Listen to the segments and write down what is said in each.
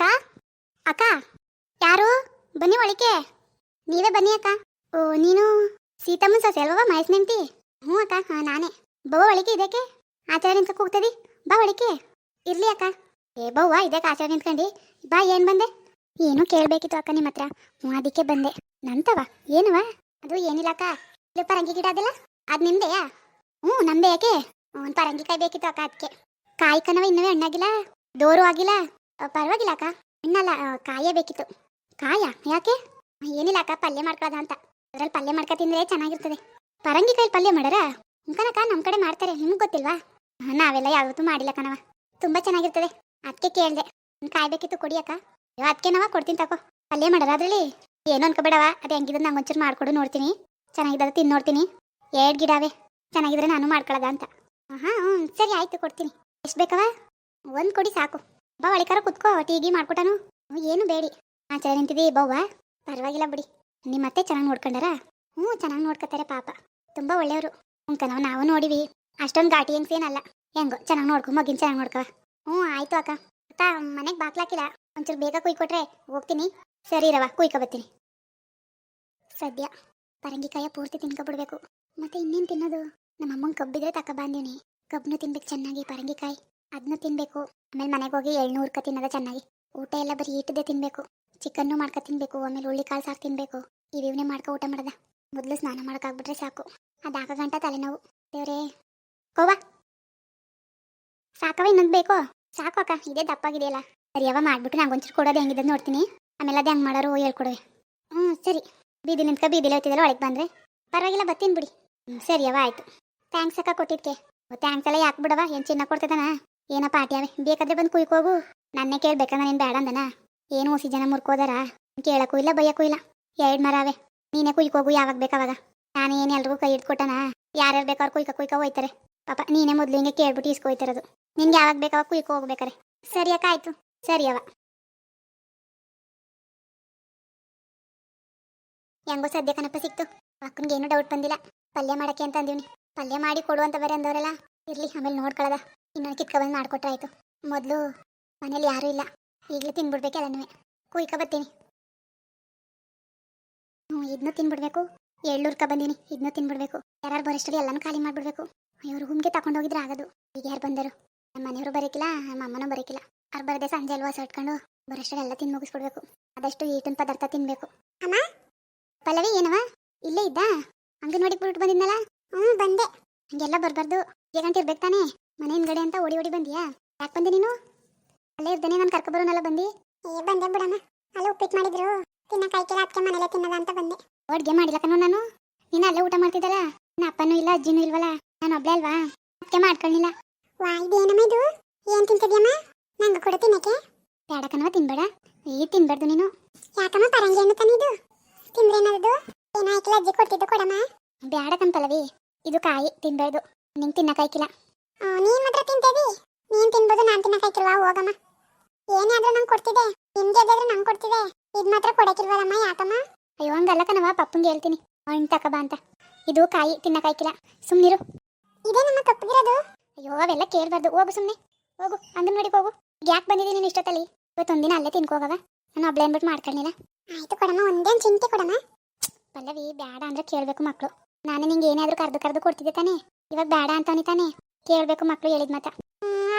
ಅಕ್ಕ? ಅಕ್ಕ, ಯಾರು? ಬನ್ನಿ ಒಳಿಕೆ ನೀವೇ ಬನ್ನಿ ಅಕ್ಕ. ಓ, ನೀನು ಸೀತಮ್ಮನ ಸೊಸೆ ಅಲ್ವಾ ನೆಂಟಿ? ಹ್ಞೂ ಅಕ್ಕ, ಹಾಂ, ನಾನೇ. ಬವ ಒಳಿಕೆ ಇದಕ್ಕೆ ಆಚಾರ ನಿಂತ್ಕೊಂಡು ಹೋಗ್ತದಿ ಬಾ ಒಳಿಕೆ ಇರ್ಲಿ ಅಕ್ಕ. ಏ, ಬವ್ವ ಇದಕ್ಕೆ ಆಚಾರ ನಿಂತ್ಕೊಂಡು? ಬಾ, ಏನು ಬಂದೆ? ಏನೂ ಕೇಳಬೇಕಿತ್ತು ಅಕ್ಕ ನಿಮ್ಮ ಹತ್ರ. ಹ್ಞೂ, ಅದಕ್ಕೆ ಬಂದೆ. ನಂತವ? ಏನವ? ಅದು ಏನಿಲ್ಲ ಅಕ್ಕ. ಇಲ್ಲಿ ಪರಂಗಿ ಗಿಡ ಅದಲ್ಲ? ಅದು ನಿಮ್ದೆಯಾ? ಹ್ಞೂ, ನಮ್ದೆ ಯಾಕೆ? ಒಂದು ಪರಂಗಿ ಕಾಯಿ ಬೇಕಿತ್ತು ಅಕ್ಕ ಅದಕ್ಕೆ ಕಾಯಿ ಕನವ ಇನ್ನವೇ ಹಣ್ಣಾಗಿಲ್ಲ? ದೋರು ಆಗಿಲ್ಲ? ಪರವಾಗಿಲ್ಲ ಅಕ್ಕ. ಇನ್ನಲ್ಲ ಕಾಯಬೇಕಿತ್ತು. ಕಾಯೇ? ಯಾಕೆ? ಏನಿಲ್ಲ ಅಕ್ಕ, ಪಲ್ಯ ಮಾಡ್ಕೊಳ್ಳೋದ ಅಂತ. ಅದ್ರಲ್ಲಿ ಪಲ್ಯ ಮಾಡ್ಕೊ ತಿಂದ್ರೆ ಚೆನ್ನಾಗಿರ್ತದೆ. ಪರಂಗಿ ಕಾಯಿ ಪಲ್ಯ ಮಾಡಾರ? ಕನಕ ನಮ್ಮ ಕಡೆ ಮಾಡ್ತಾರೆ. ನಿಮ್ಗೆ ಗೊತ್ತಿಲ್ವಾ? ನಾವೆಲ್ಲ ಯಾವತ್ತೂ ಮಾಡಿಲ್ಲ ಕಣವ ತುಂಬಾ ಚೆನ್ನಾಗಿರ್ತದೆ. ಅದಕ್ಕೆ ಕೇಳಿದೆ. ಕಾಯಿ ಬೇಕಿತ್ತು ಕೊಡಿ ಅಕ್ಕ. ಅದಕ್ಕೆ ನಾವ ಕೊಡ್ತೀನಿ ತಗೋ ಪಲ್ಯ ಮಾಡಾರ ಅದರಲ್ಲಿ? ಏನು ಅನ್ಕೋಬೇಡವ ಅದು ಹೆಂಗಿದ್ರೆ ನಂಗೆ ಒಂಚೂರು ಮಾಡ್ಕೊಡು ನೋಡ್ತೀನಿ. ಚೆನ್ನಾಗಿದ್ದಾರೆ ತಿಂದು ನೋಡ್ತೀನಿ. ಎರಡು ಗಿಡವೆ. ಚೆನ್ನಾಗಿದ್ರೆ ನಾನು ಮಾಡ್ಕೊಳ್ಳೋದ ಅಂತ. ಹಾಂ ಹ್ಞೂ ಸರಿ, ಆಯಿತು, ಕೊಡ್ತೀನಿ. ಎಷ್ಟು ಬೇಕವ ಒಂದು ಕೊಡಿ ಸಾಕು. ಬಾ ಒಳಿಕಾರ ಕುತ್ಕೋ ಟೀಗಿ ಮಾಡ್ಕೊಟಾನು ಹ್ಞೂ, ಏನು ಬೇಡಿ. ಆಚಾರ ನಿಂತಿದಿ ಬವ್ವ ಪರವಾಗಿಲ್ಲ ಬಿಡಿ. ನಿಮ್ಮ ಅತ್ತೆ ಚೆನ್ನಾಗಿ ನೋಡ್ಕೊಂಡಾರ? ಹ್ಞೂ ಚೆನ್ನಾಗಿ ನೋಡ್ಕೊತಾರೆ ಪಾಪ. ತುಂಬ ಒಳ್ಳೆಯವರು. ನಾವು ನಾವು ನೋಡಿವಿ. ಅಷ್ಟೊಂದು ಘಾಟಿ ಹೆಂಗ್ಸ್ ಏನಲ್ಲ. ಹೆಂಗೋ ಚೆನ್ನಾಗಿ ನೋಡ್ಕೊ ಮಗಿನ ಚೆನ್ನಾಗಿ ನೋಡ್ಕೋ. ಹ್ಞೂ ಆಯ್ತು ಅಕ್ಕ. ಅಕ್ಕ ಮನೆಗೆ ಬಾಕ್ಲಾಕಿಲ್ಲ ಒಂಚೂರು ಬೇಗ ಕುಯ್ಕೊಟ್ರೆ ಹೋಗ್ತೀನಿ. ಸರಿ ರವ ಕುಯ್ಕೊ ಬರ್ತೀನಿ. ಸದ್ಯ. ಪರಂಗಿಕಾಯ ಪೂರ್ತಿ ತಿನ್ಕೊಬಿಡ್ಬೇಕು. ಮತ್ತೆ ಇನ್ನೇನು ತಿನ್ನೋದು? ನಮ್ಮ ಅಮ್ಮಂಗೆ ಕಬ್ಬಿದ್ರೆ ತಕ ಬಂದೀನಿ. ಕಬ್ಬನ್ನು ತಿನ್ಬೇಕು ಚೆನ್ನಾಗಿ ಪರಂಗಿಕಾಯಿ. ಅದನ್ನು ತಿನ್ಬೇಕು. ಆಮೇಲೆ ಮನೆಗೆ ಹೋಗಿ ಎಳ್ನೂರ್ಕ ತಿನ್ನೋದ ಚೆನ್ನಾಗಿ. ಊಟ ಎಲ್ಲ ಬರೀ ಈಟದೇ ತಿನ್ಬೇಕು. ಚಿಕನ್ನು ಮಾಡ್ಕೊ ತಿನ್ಬೇಕು. ಆಮೇಲೆ ಹುಳ್ಳಿ ಕಾಳು ಸಾರು ತಿನ್ಬೇಕು. ಇವಿವನೇ ಮಾಡ್ಕೊ ಊಟ ಮಾಡದ. ಮೊದಲು ಸ್ನಾನ ಮಾಡೋಕ್ಕಾಗ್ಬಿಟ್ರೆ ಸಾಕು. ಅದಾಕ ಗಂಟ ತಲೆನೋವು. ದೇವ್ರೇ. ಕೋವಾ ಸಾಕವ ಇನ್ನೊಂದು ಬೇಕೋ. ಸಾಕು ಅಕ್ಕ. ಇದೇ ದಪ್ಪಾಗಿದೆಯಲ್ಲ. ಸರಿ ಯಾವ ಮಾಡ್ಬಿಟ್ಟು ನಂಗೆ ಒಂಚೂರು ಕೊಡೋದು ಹೆಂಗಿದೆ ನೋಡ್ತೀನಿ. ಆಮೇಲೆ ಅದು ಹೆಂಗೆ ಮಾಡೋರು ಹೇಳ್ಕೊಡುವೆ. ಹ್ಞೂ ಸರಿ. ಬೀದಿ ನಿಂತ್ಕ, ಬೀದಿಲಿ ಹೋಗ್ತಿದ್ದಲ್ಲ ಒಳಗೆ ಬಂದರೆ. ಪರವಾಗಿಲ್ಲ ಬರ್ತೀನಿ ಬಿಡಿ. ಹ್ಞೂ ಸರಿ ಯಾವ ಆಯಿತು. ಥ್ಯಾಂಕ್ಸ್ ಅಕ್ಕ ಕೊಟ್ಟಿದ್ಕೆ. ಥ್ಯಾಂಕ್ಸ್ ಎಲ್ಲ ಯಾಕೆ ಬಿಡವ ಏನು ಚಿನ್ನ ಕೊಡ್ತದನ? ಏನ ಆಟ್ಯಾವೆ ಬೇಕಾದ್ರೆ ಬಂದು ಕುಯ್ಕೋಗು. ನನ್ನೇ ಕೇಳ್ಬೇಕಂದ ನೀನು ಬೇಡ ಅಂದನ? ಏನು ಹೊಸಿ ಜನ ಮುರ್ಕೋದಾರ? ಕೇಳಕ್ಕೂ ಇಲ್ಲ, ಬೈಯಕ್ಕೂ ಇಲ್ಲ. ಎರಡು ಮರಾವೆ ನೀನೇ ಕುಯ್ಕೋಗು, ಯಾವಾಗ ಬೇಕಾವಾಗ. ನಾನು ಏನು ಎಲ್ರಿಗೂ ಕೈ ಹಿಡ್ಕೊಟ್ಟನ ಯಾರ್ಯಾರು ಬೇಕಾದ್ರು ಕುಯ್ಕ ಕುಯ್ಕ ಹೋಯ್ತಾರೆ. ಪಾಪ, ನೀನೇ ಮೊದಲು ಹಿಂಗೆ ಕೇಳ್ಬಿಟ್ಟು ಇಸ್ಕೊಯ್ತಿರೋದು. ನಿನ್ಗೆ ಯಾವಾಗ ಬೇಕಾವಾಗ ಕುಯ್ಕೊ ಹೋಗ್ಬೇಕಾರೆ. ಸರಿ ಆಯ್ತು. ಸರಿ ಅವ ಹೆಂಗೋ ಸದ್ಯ ಕನಪ್ಪ ಸಿಕ್ತು. ಅಕ್ಕನಿಗೆ ಏನು ಡೌಟ್ ಬಂದಿಲ್ಲ. ಪಲ್ಯ ಮಾಡಕ್ಕೆ ಅಂತ ಅಂದಿವ್ನಿ. ಪಲ್ಯ ಮಾಡಿ ಕೊಡು ಅಂತ ಬೇರೆ ಅಂದವರೆಲ್ಲ. ಇರ್ಲಿ, ಆಮೇಲೆ ನೋಡ್ಕೊಳ್ಳೋದ ಇನ್ನೊಂದು ಕಿತ್ಕ ಬಂದು ಮಾಡ್ಕೊಟ್ರೆ ಆಯ್ತು ಮೊದಲು ಮನೇಲಿ ಯಾರೂ ಇಲ್ಲ. ಈಗಲೇ ತಿನ್ಬಿಡ್ಬೇಕೆಲ್ಲನೂ ಕುಯ್ಕೊ ಬರ್ತೀನಿ ಹ್ಞೂ ಇದನ್ನೂ ತಿನ್ಬಿಡ್ಬೇಕು. ಎಳ್ಳೂರ್ಕ ಬಂದೀನಿ ಇದನ್ನೂ ತಿನ್ಬಿಡ್ಬೇಕು. ಯಾರು ಬರೋಷ್ಟರಲ್ಲಿ ಎಲ್ಲನೂ ಖಾಲಿ ಮಾಡಿಬಿಡ್ಬೇಕು. ಇವರು ಹುಮ್ಗೆ ತಗೊಂಡೋಗಿದ್ರೆ ಆಗೋದು. ಈಗ ಯಾರು ಬಂದರು? ನಮ್ಮ ಮನೆಯವರು ಬರೋಕ್ಕಿಲ್ಲ ನಮ್ಮ ಅಮ್ಮನೂ ಬರೋಕ್ಕಿಲ್ಲ ಅವ್ರು ಬರದೆ ಸಂಜೆ ಅಲ್ವಾ ಸಟ್ಕೊಂಡು ಬರೋಷ್ಟರಲ್ಲಿ ಎಲ್ಲ ತಿಂದು ಮುಗಿಸ್ಬಿಡ್ಬೇಕು. ಆದಷ್ಟು ಈಟಿನ ಪದಾರ್ಥ ತಿನ್ಬೇಕು. ಅಮ್ಮ? ಪಲ್ಲವಿ, ಏನವ? ಇಲ್ಲೇ ಇದ್ದ? ನೋಡಿ ಬಿಟ್ಟು ಬಂದಿದ್ನಲ್ಲ ಹ್ಞೂ, ಬಂದೆ. ಹಂಗೆಲ್ಲ ಬರಬಾರ್ದು. ಈಗ ಗಂಟೆ ಇರ್ಬೇಕು ತಾನೇ? ಮನೆ ಹಿಂದ್ಗಡೆ ಅಂತ ಓಡಿ ಓಡಿ ಬಂದಿಯಾ? ಯಾಕೆ ಬಂದೆ ನೀನು? ಅಲ್ಲೇ ಇರ್ದೇನೆ ನಾನು ಕರ್ಕೊಬರೋನಲ್ಲ ಬಂದಿ? ಏ ಬಂದೆ ಬಿಡಮ್ಮ. ಅಲ್ಲ ಉಪ್ಪಿಟ್ಟು ಮಾಡಿದ್ರು. ತಿನ್ನಕಾಯ್ಕೆಲ್ಲ ಅದಕ್ಕೆ ಮನೇಲೆ ತಿನ್ನದ ಅಂತ ಬಂದೆ. ಅಡುಗೆ ಮಾಡಿಲ್ಲ ಕಣೋ ನಾನು. ನೀನು ಅಲ್ಲೇ ಊಟ ಮಾಡ್ತಿದ್ದಲ್ಲ? ನನ್ನ ಅಪ್ಪನೂ ಇಲ್ಲ ಅಜ್ಜಿನೂ ಇಲ್ವಲ್ಲ? ನಾನು ಒಬ್ಳೆ ಅಲ್ವಾ? ಅದಕ್ಕೆ ಮಾಡ್ಕೊಳ್ಳಿಲ್ಲ ವಾ ಏನಮ್ಮ ಇದು? ಏನು ತಿಂತಿದ್ಯಮ್ಮ? ನಂಗೆ ಕೂಡ ತಿನ್ನಕ್ಕೆ. ಬೇಡ ಕಣವ ತಿನ್ಬೇಡ. ಈ ತಿನ್ಬಾರ್ದು ನೀನು. ಯಾಕಮ್ಮ ಪರಂಗಿ ಇದು? ತಿಂದ್ರೆ ತಿಂದ್ರೇನದು ಏನಾಯ್ಕಿಲ್ಲ ಅಜ್ಜಿ ಕೊಡ್ತಿದ್ದು ಕೊಡಮ್ಮ. ಬೇಡ ಇದು ಕಾಯಿ ತಿನ್ಬಾರ್ದು ನಿಂಗೆ ತಿನ್ನಕಾಯ್ಕಿಲ್ಲ ನೀನ್ ಮಾತ್ರ ತಿಂತೇವಿ. ನೀನ್ ತಿನ್ಬೋದು ನಾನ್ ತಿನ್ನಕಾಯ್ಕಿಲ್ವಾ ಹೋಗಮ್ಮ. ಏನೇ ಆದ್ರೂ ನಂಗೆ ಕೊಡ್ತಿದೆ. ನಿಮ್ಗೆ ಅದಾದ್ರೆ ನಂಗೆ ಕೊಡ್ತಿದೆ. ಇದ್ ಮಾತ್ರ ಕೊಡಕ್ಕಿಲ್ವಲ್ಲಮ್ಮ ಯಾಕಮ್ಮ? ಅಯ್ಯೋ ಹಂಗಲ್ಲ ಕಣವ ಪಪ್ಪಂಗೆ ಹೇಳ್ತೀನಿ. ಹಣ್ಣು ತಕಬ ಅಂತ. ಇದು ಕಾಯಿ ತಿನ್ನಕಾಯ್ಕಿಲ್ಲ ಸುಮ್ನಿರು ಇದೇ ನಮ್ಮ ಕಪ್ಪಗಿರೋದು ಅಯ್ಯೋ ಅವೆಲ್ಲ ಕೇಳ್ಬಾರ್ದು. ಹೋಗು ಸುಮ್ಮನೆ ಹೋಗು ಅಂಗನವಾಡಿಗೆ ಹೋಗು. ಯಾಕೆ ಬಂದಿದ್ದೀನಿ ನೀನು ಇಷ್ಟೊತ್ತಲ್ಲಿ? ಇವತ್ತೊಂದಿನ ಅಲ್ಲೇ ತಿನ್ಕೋಗವ. ನಾನು ಒಬ್ಳೆ ಅಂದ್ಬಿಟ್ಟು ಮಾಡ್ಕೊಳ್ಳಿಲ್ಲ ಆಯ್ತು ಕೊಡಮ್ಮ ಒಂದೇನು ಚಿಂತೆ ಕೊಡಮ್ಮ. ಪಲ್ಲವಿ ಬೇಡ ಅಂದ್ರೆ ಕೇಳಬೇಕು ಮಕ್ಕಳು ನಾನು ನಿಂಗೆ ಏನಾದರೂ ಕರೆದು ಕರೆದು ಕೊಡ್ತಿದ್ದೆ ತಾನೆ. ಇವಾಗ ಬೇಡ ಅಂತಾನೆ ತಾನೇ ಕೇಳಬೇಕು ಮಕ್ಕಳು ಹೇಳಿದ ಮಾತ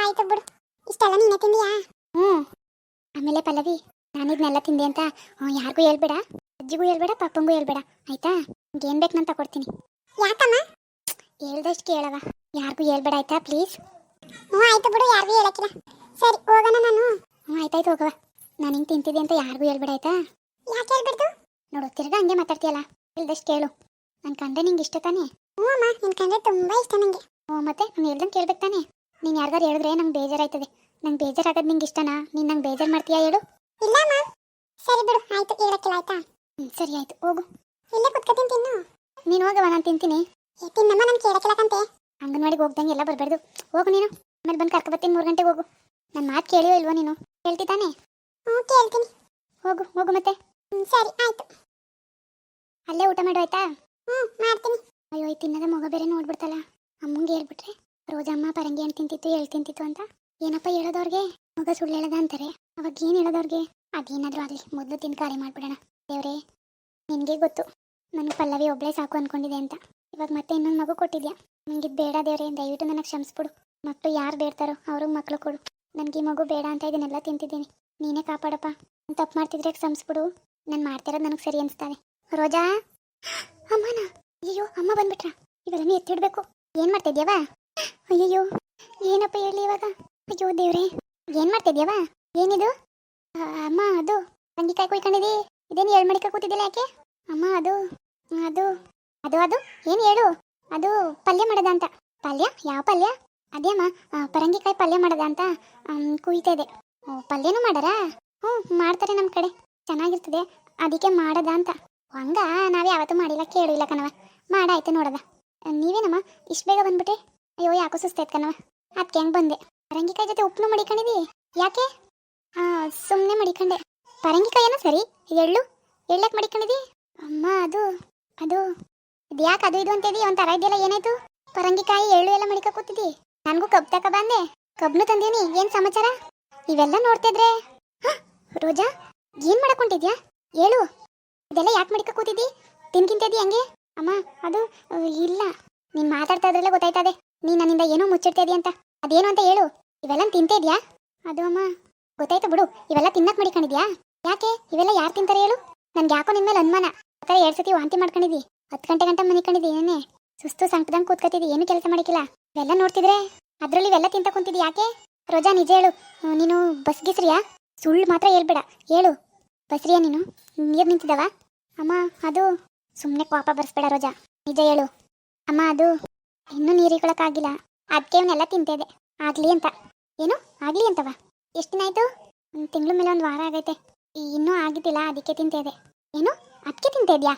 ಆಯ್ತು ಬಿಡು. ಇಷ್ಟೆಲ್ಲ ನೀನೇ ತಿಂದಿಯಾ? ಹ್ಞೂ ಆಮೇಲೆ ಪಲ್ಲವಿ ನಾನು ಇದನ್ನೆಲ್ಲ ತಿಂದೆ ಅಂತ ಯಾರಿಗೂ ಹೇಳ್ಬೇಡ. ಅಜ್ಜಿಗೂ ಹೇಳ್ಬೇಡ ಪಪ್ಪಂಗೂ ಹೇಳ್ಬೇಡ. ಆಯ್ತಾ? ಏನು ಬೇಕು ನಾನು ತಗೊಡ್ತೀನಿ ಯಾಕಮ್ಮ? ಹೇಳ್ದಷ್ಟು ಕೇಳವ. ಯಾರಿಗೂ ಹೇಳ್ಬೇಡ ಆಯ್ತಾ? ಪ್ಲೀಸ್. ಹ್ಞೂ ಆಯ್ತು ಬಿಡು ಯಾರಿಗೂ ಹೇಳಕ್ಕಿಲ್ಲ. ಸರಿ ಹೋಗೋಣ ನಾನು. ಹ್ಞೂ ಆಯ್ತಾಯ್ತು ಹೋಗವ. ನಾನು ಹಿಂಗೆ ತಿಂತಿದ್ದೆ ಅಂತ ಯಾರಿಗೂ ಹೇಳ್ಬೇಡ ಆಯ್ತಾ? ಯಾಕೆ ಹೇಳ್ಬಿಡ್ತು ನೋಡು ತಿರ್ಗಾ ಹಂಗೆ ಮಾತಾಡ್ತೀಯಲ್ಲ. ಹೇಳ್ದಷ್ಟು ಕೇಳು. ನನ್ನ ಕಂಡ್ರೆ ನಿಂಗೆ ಇಷ್ಟ ತಾನೇ? ಹ್ಞೂ ಅಮ್ಮ ನಿನ್ ಕಂಡ್ರೆ ತುಂಬಾ ಇಷ್ಟ ನನಗೆ ಮತ್ತೆ ನಾನು ಹೇಳ್ದಂಗೆ ಕೇಳ್ಬೇಕು ತಾನೆ. ನೀನು ಯಾರಿಗಾರು ಹೇಳಿದ್ರೆ ನಂಗೆ ಬೇಜಾರಾಯ್ತದೆ. ನಂಗೆ ಬೇಜಾರಾಗೋದು ನಿಂಗೆ ಇಷ್ಟನಾ? ನೀನು ನಂಗೆ ಬೇಜಾರು ಮಾಡ್ತೀಯಾ ಹೇಳು. ಇಲ್ಲ ಮ್ಯಾಮ್ ಸರಿ ಬಿಡು ಆಯ್ತು ಹೇಳಕ್ಕಿಲ್ಲ ಆಯ್ತಾ? ಹ್ಞೂ ಸರಿ ಆಯ್ತು ಹೋಗು. ಇಲ್ಲೇ ಕುತ್ಕೊತೀನಿ ತಿನ್ನು. ನೀನು ಹೋಗವ ನಾನು ತಿಂತೀನಿ. ತಿನ್ನಮ್ಮ ನಾನು ಕೇಳಕ್ಕಿಲ್ಲಕಂತೆ ಅಂಗನವಾಡಿಗೆ ಹೋಗ್ದಂಗೆ ಎಲ್ಲ ಬರಬಾರ್ದು. ಹೋಗು ನೀನು. ಆಮೇಲೆ ಬಂದು ಕರ್ಕೊಬತ್ತೀನಿ ಮೂರು ಗಂಟೆಗೆ ಹೋಗು. ನನ್ನ ಮಾತು ಕೇಳಿಯೋ ಇಲ್ವೋ ನೀನು? ಕೇಳ್ತಿ ತಾನೇ? ಹ್ಞೂ ಕೇಳ್ತೀನಿ. ಹೋಗು ಹೋಗು ಮತ್ತೆ. ಹ್ಞೂ ಸರಿ ಆಯ್ತು. ಅಲ್ಲೇ ಊಟ ಮಾಡು ಆಯ್ತಾ? ಹ್ಞೂ ಮಾಡ್ತೀನಿ. ಅಯ್ಯೋ ಈ ತಿನ್ನದ ಮಗ ಬೇರೆ ನೋಡ್ಬಿಡ್ತಲ್ಲ. ಅಮ್ಮಂಗೆ ಹೇಳ್ಬಿಟ್ರೆ, ರೋಜಮ್ಮ, ಪರಂಗಿ ಹಣ್ಣು ತಿಂತಿತ್ತು ಎಳ್ ತಿಂತಿತ್ತು ಅಂತ? ಏನಪ್ಪ ಹೇಳೋದವ್ರಿಗೆ? ಮಗ ಸುಳ್ಳು ಹೇಳದ ಅಂತಾರೆ. ಅವಾಗ ಏನು ಹೇಳೋದವ್ರಿಗೆ? ಅದೇನಾದರೂ ಆಗಲಿ, ಮೊದಲು ತಿಂದು ಖಾಲಿ ಮಾಡ್ಬಿಡೋಣ. ದೇವ್ರೇ, ನಿನಗೆ ಗೊತ್ತು. ನನಗೆ ಪಲ್ಲವಿ ಒಬ್ಬಳೇ ಸಾಕು ಅಂದ್ಕೊಂಡಿದೆ ಅಂತ. ಇವಾಗ ಮತ್ತೆ ಇನ್ನೊಂದು ಮಗು ಕೊಟ್ಟಿದ್ಯಾ? ನನಗೆ ಬೇಡ ದೇವ್ರೆ, ದಯವಿಟ್ಟು ನನಗೆ ಕ್ಷಮಿಸ್ಬಿಡು. ಮಕ್ಕಳು ಯಾರು ಬೇಡ್ತಾರೋ ಅವ್ರಿಗೆ ಮಕ್ಕಳು ಕೊಡು. ನನಗೆ ಈ ಮಗು ಬೇಡ ಅಂತ ಇದನ್ನೆಲ್ಲ ತಿಂತಿದ್ದೀನಿ. ನೀನೇ ಕಾಪಾಡಪ್ಪ. ನಾನು ತಪ್ಪು ಮಾಡ್ತಿದ್ರೆ ಕ್ಷಮಿಸ್ಬಿಡು? ನಾನು ಮಾಡ್ತಿರೋದು ನನಗೆ ಸರಿ ಅನಿಸ್ತಾವೆ. ರೋಜಾ! ಅಮ್ಮನ! ಅಯ್ಯೋ ಅಮ್ಮ ಬಂದ್ಬಿಟ್ರ? ಇವೆಲ್ಲನೂ ಎತ್ತಿಡ್ಬೇಕು. ಏನು ಮಾಡ್ತಿದ್ಯವ ಅಯ್ಯಯ್ಯೋ ಏನಪ್ಪ ಹೇಳಿ ಇವಾಗ? ಅಯ್ಯೋ ದೇವ್ರೆ ಏನು ಮಾಡ್ತಿದ್ಯವ ಏನಿದು? ಅಮ್ಮ ಅದು ತಂಗಿಕಾಯಿ ಕುಯ್ಕೊಂಡಿದಿ? ಇದೇನು ಏಳು ಮಡಿಕ ಕೂತಿದ್ದಿಲ್ಲ ಯಾಕೆ? ಅಮ್ಮ ಅದು ಅದು ಅದು ಅದು ಏನು ಹೇಳು? ಅದು ಪಲ್ಯ ಮಾಡದ ಅಂತ. ಪಲ್ಯ? ಯಾವ ಪಲ್ಯ? ಅದೇ ಅಮ್ಮ ಪರಂಗಿಕಾಯಿ ಪಲ್ಯ ಮಾಡದ ಅಂತ ಆಮ್, ಕುಯ್ತಾ ಇದೆ. ಓ ಪಲ್ಯನೂ ಮಾಡಾರಾ? ಹ್ಞೂ ಮಾಡ್ತಾರೆ ನಮ್ಮ ಕಡೆ. ಚೆನ್ನಾಗಿರ್ತದೆ. ಅದಕ್ಕೆ ಮಾಡದ ಅಂತ. ಹಂಗ? ನಾವು ಯಾವತ್ತೂ ಮಾಡಿಲ್ಲ ಕೇಳಿಲ್ಲ ಕಣವ ಮಾಡಾಯ್ತು ನೋಡದ ನೀವೇನಮ್ಮ? ಇಷ್ಟು ಬೇಗ ಬಂದ್ಬಿಟ್ಟೆ ಅಯ್ಯೋ, ಯಾಕೋ ಸುಸ್ತೈತ್ ಕಣವ ಅದಕ್ಕೆ ಹೆಂಗೆ ಬಂದೆ. ಪರಂಗಿಕಾಯಿ ಜೊತೆ ಉಪ್ಪನ್ನು ಮಡಿಕೊಂಡಿದಿ? ಯಾಕೆ? ಹಾಂ ಸುಮ್ಮನೆ ಮಡಿಕೊಂಡೆ. ಪರಂಗಿಕಾಯನ ಸರಿ? ಎಳ್ಳು? ಎಳ್ಳಕ್ಕೆ ಮಡಿಕೊಂಡಿದಿ? ಅಮ್ಮ, ಅದು ಅದು, ಇದು ಯಾಕೆ ಅದು ಇದು ಅಂತೇಳಿ ಒಂಥರ ಇದೆಯಲ್ಲ, ಏನಾಯ್ತು? ಪರಂಗಿಕಾಯಿ, ಎಳ್ಳು ಎಲ್ಲ ಮಡಿಕ ಕೂತಿದಿ ನನಗೂ ಕಬ್ ತಕ ಬಂದೆ. ಕಬ್ನು ತಂದೀನಿ, ಏನು ಸಮಾಚಾರ? ಇವೆಲ್ಲ ನೋಡ್ತಿದ್ರೆ? ರೋಜಾ? ಏನು ಮಾಡ್ಕೊಂಡಿದ್ಯಾ ಹೇಳು ಇದೆಲ್ಲ ಯಾಕೆ ಮಡಿಕ ಕೂತಿದ್ದಿ? ತಿನ್ಕಿಂತಿದ್ದಿ ಹಂಗೆ? ಅಮ್ಮ, ಅದು ಇಲ್ಲ. ನೀನ್ ಮಾತಾಡ್ತಾ ಇದ್ರಲ್ಲೇ ಗೊತ್ತಾಯ್ತದೆ. ನೀನ್ ನನ್ನಿಂದ ಏನೋ ಮುಚ್ಚಿಡ್ತಾ ಅಂತ. ಅದೇನು ಅಂತ ಹೇಳು. ಇವೆಲ್ಲ ತಿಂತ ಇದ್ಯಾ? ಅದು ಅಮ್ಮ, ಗೊತ್ತಾಯ್ತು ಬಿಡು. ಇವೆಲ್ಲ ತಿನ್ನಕ್ ಮಡಿಕೊಂಡಿದ್ಯಾ ಯಾಕೆ? ಇವೆಲ್ಲ ಯಾರು ತಿಂತಾರೆ ಹೇಳು? ನನ್ಗೆ ಯಾಕೋ ನಿನ್ ಮೇಲೆ ಅನುಮಾನ. ಆತರ ಎರಡ್ ಸತಿ ವಾಂತಿ ಮಾಡ್ಕೊಂಡಿದ್ದಿ. ಹತ್ತು ಗಂಟೆ ಗಂಟೆ ಮನಿಕೊಂಡಿದ್ದಿ ಏನೇ ಸುಸ್ತು ಸಂಕಟದಂಗೆ ಕೂತ್ಕೊತಿದ್ದಿ ಏನು ಕೆಲಸ ಮಾಡಿಕಿಲ್ಲ ಇವೆಲ್ಲ ನೋಡ್ತಿದ್ರೆ ಅದ್ರಲ್ಲಿ ಇವೆಲ್ಲ ತಿಂತ ಕುಂತಿದ್ದಿ ಯಾಕೆ? ರೋಜಾ, ನಿಜ ಹೇಳು. ನೀನು ಬಸ್ ಗಿಸ್ರಿಯಾ ಸುಳ್ಳು ಮಾತ್ರ ಹೇಳ್ಬೇಡ. ಹೇಳು. ಬಸ್ರಿಯಾ ನೀನು? ನೀರು ನಿಂತಿದ್ದಾವ ಅಮ್ಮ, ಅದು ಸುಮ್ಮನೆ ಕೋಪ ಬರ್ಸ್ಬೇಡ ರೋಜಾ. ನಿಜ ಹೇಳು. ಅಮ್ಮ, ಅದು ಇನ್ನೂ ನೀರಿಕೊಳಕಾಗಿಲ್ಲ ಅದಕ್ಕೆ ಅವನ್ನೆಲ್ಲ ತಿಂತಿದೆ. ಆಗ್ಲಿ ಅಂತ. ಏನು? ಆಗ್ಲಿ ಅಂತವ? ಎಷ್ಟು ದಿನ ಆಯ್ತು? ಒಂದು ತಿಂಗಳ ಮೇಲೆ ಒಂದು ವಾರ ಆಗೈತೆ. ಇನ್ನೂ ಆಗಿದ್ದಿಲ್ಲ, ಅದಕ್ಕೆ ತಿಂತಿದೆ. ಏನು? ಅದಕ್ಕೆ ತಿಂತಿದ್ಯಾ?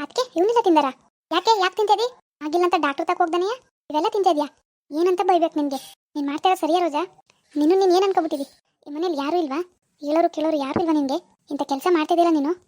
ಅದಕ್ಕೆ ಇವನ್ನೆಲ್ಲ ತಿಂದಾರ? ಯಾಕೆ ಯಾಕೆ ತಿಂತಿದಿ? ಆಗಿಲ್ಲ ಅಂತ ಡಾಕ್ಟರ್ ತಕ ಹೋಗ್ದಾನೆಯಾ? ಇವೆಲ್ಲ ತಿಂತಿದ್ಯಾ? ಏನಂತ ಬೈಬೇಕು ನಿನಗೆ? ನೀನು ಮಾಡ್ತಾ ಇರೋ ಸರಿಯಾ ರೋಜಾ? ನೀನು ನೀನು ಏನು ಅನ್ಕೊಬಿಟ್ಟಿದಿ? ಈ ಮನೇಲಿ ಯಾರೂ ಇಲ್ವಾ? ಹೇಳೋರು ಕೇಳೋರು ಯಾರು ಇಲ್ವಾ ನಿನಗೆ? ಇಂಥ ಕೆಲಸ ಮಾಡ್ತಿದ್ದೀರಾ ನೀನು?